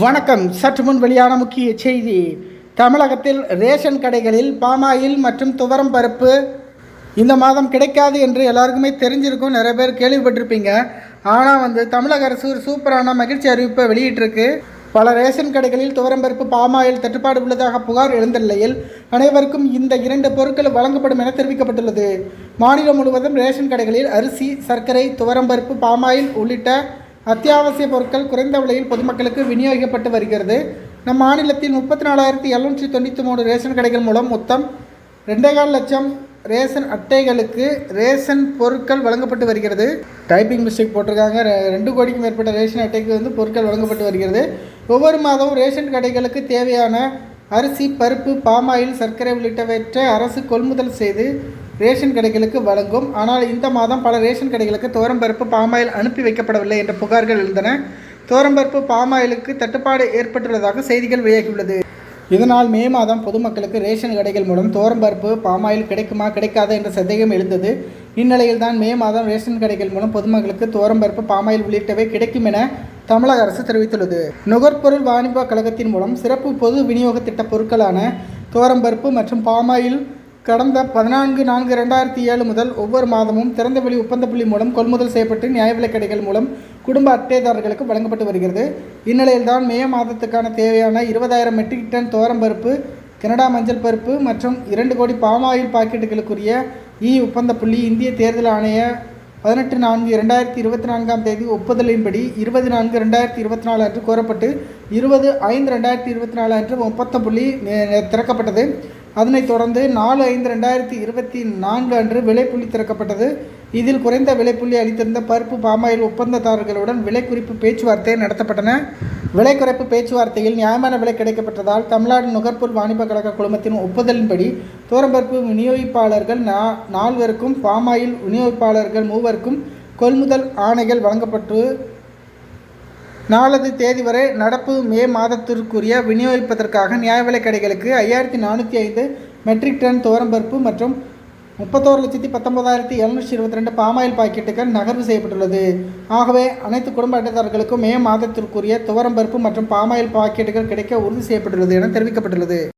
வணக்கம். சற்று முன் வெளியான முக்கிய செய்தி. தமிழகத்தில் ரேஷன் கடைகளில் பாமாயில் மற்றும் துவரம் பருப்பு இந்த மாதம் கிடைக்காது என்று எல்லாருக்குமே தெரிஞ்சிருக்கும். நிறைய பேர் கேள்விப்பட்டிருப்பீங்க. ஆனால் வந்து தமிழக அரசு ஒரு சூப்பரான மகிழ்ச்சி அறிவிப்பை வெளியிட்டிருக்கு. பல ரேஷன் கடைகளில் துவரம் பருப்பு பாமாயில் தட்டுப்பாடு உள்ளதாக புகார் எழுந்த நிலையில் அனைவருக்கும் இந்த இரண்டு பொருட்கள் வழங்கப்படும் என தெரிவிக்கப்பட்டுள்ளது. மாநிலம் முழுவதும் ரேஷன் கடைகளில் அரிசி சர்க்கரை துவரம் பருப்பு பாமாயில் உள்ளிட்ட அத்தியாவசிய பொருட்கள் குறைந்த விலையில் பொதுமக்களுக்கு விநியோகிக்கப்பட்டு வருகிறது. நம் மாநிலத்தில் முப்பத்தி நாலாயிரத்தி எழுநூற்றி தொண்ணூற்றி மூணு ரேஷன் கடைகள் மூலம் மொத்தம் ரெண்டேகால் லட்சம் ரேஷன் அட்டைகளுக்கு ரேஷன் பொருட்கள் வழங்கப்பட்டு வருகிறது. டைப்பிங் மிஸ்டேக் போட்டிருக்காங்க. ரெண்டு கோடிக்கும் மேற்பட்ட ரேஷன் அட்டைக்கு வந்து பொருட்கள் வழங்கப்பட்டு வருகிறது. ஒவ்வொரு மாதமும் ரேஷன் கடைகளுக்கு தேவையான அரிசி பருப்பு பாமாயில் சர்க்கரை உள்ளிட்டவற்றை அரசு கொள்முதல் செய்து ரேஷன் கடைகளுக்கு வழங்கும். ஆனால் இந்த மாதம் பல ரேஷன் கடைகளுக்கு துவரம்பருப்பு பாமாயில் அனுப்பி வைக்கப்படவில்லை என்ற புகார்கள் எழுந்தன. துவரம்பருப்பு பாமாயிலுக்கு தட்டுப்பாடு ஏற்பட்டுள்ளதாக செய்திகள் வெளியாகியுள்ளது. இதனால் மே மாதம் பொதுமக்களுக்கு ரேஷன் கடைகள் மூலம் தோரம்பருப்பு பாமாயில் கிடைக்குமா கிடைக்காதா என்ற சந்தேகம் எழுந்தது. இந்நிலையில் தான் மே மாதம் ரேஷன் கடைகள் மூலம் பொதுமக்களுக்கு துவரம்பருப்பு பாமாயில் உள்ளிட்டவை கிடைக்கும் என தமிழக அரசு தெரிவித்துள்ளது. நுகர்பொருள் வாணிப கழகத்தின் மூலம் சிறப்பு பொது விநியோக திட்ட பொருட்களான தோரம்பருப்பு மற்றும் பாமாயில் கடந்த பதினான்கு நான்கு ரெண்டாயிரத்தி ஏழு முதல் ஒவ்வொரு மாதமும் திறந்தவெளி ஒப்பந்த புள்ளி மூலம் கொள்முதல் செய்யப்பட்டு நியாய விலைக் கடைகள் மூலம் குடும்ப அட்டைதாரர்களுக்கு வழங்கப்பட்டு வருகிறது. இந்நிலையில்தான் மே மாதத்துக்கான தேவையான இருபதாயிரம் மெட்ரிக் டன் துவரம்பருப்பு கனடா மஞ்சள் பருப்பு மற்றும் இரண்டு கோடி பாமாயில் பாக்கெட்டுகளுக்குரிய இ ஒப்பந்த புள்ளி இந்திய தேர்தல் ஆணைய பதினெட்டு நான்கு இரண்டாயிரத்தி இருபத்தி நான்காம் தேதி ஒப்புதலின்படி இருபது நான்கு ரெண்டாயிரத்தி இருபத்தி நாலு அன்று கோரப்பட்டு இருபது ஐந்து ரெண்டாயிரத்தி இருபத்தி நாலு அன்று ஒப்பந்த புள்ளி திறக்கப்பட்டது. அதனைத் தொடர்ந்து நாலு ஐந்து ரெண்டாயிரத்தி இருபத்தி நான்கு அன்று விலைப்புள்ளி திறக்கப்பட்டது. இதில் குறைந்த விலைப்புள்ளி அளித்திருந்த பருப்பு பாமாயில் ஒப்பந்ததாரர்களுடன் விலை குறிப்பு பேச்சுவார்த்தை நடத்தப்பட்டன. விலை குறைப்பு பேச்சுவார்த்தையில் நியாயமான விலை கிடைக்கப்பட்டதால் தமிழ்நாடு நுகர்பூர் வாணிப கழக குழுமத்தின் ஒப்புதலின்படி தோரம்பருப்பு விநியோகிப்பாளர்கள் நா நால்வருக்கும் பாமாயில் விநியோகிப்பாளர்கள் மூவருக்கும் கொள்முதல் ஆணைகள் வழங்கப்பட்டு நாலது தேதி வரை நடப்பு மே மாதத்திற்குரிய விநியோகிப்பதற்காக நியாய விலைக் கடைகளுக்கு ஐயாயிரத்தி நானூற்றி ஐந்து மெட்ரிக் டன் துவரம்பருப்பு மற்றும் முப்பத்தோரு லட்சத்தி பத்தொன்பதாயிரத்தி எழுநூற்றி இருபத்தி ரெண்டு பாமாயில் பாக்கெட்டுகள் நகர்வு செய்யப்பட்டுள்ளது. ஆகவே அனைத்து குடும்ப அட்டைதாரர்களுக்கும் மே மாதத்திற்குரிய துவரம்பருப்பு மற்றும் பாமாயில் பாக்கெட்டுகள் கிடைக்க உறுதி செய்யப்பட்டுள்ளது என தெரிவிக்கப்பட்டுள்ளது.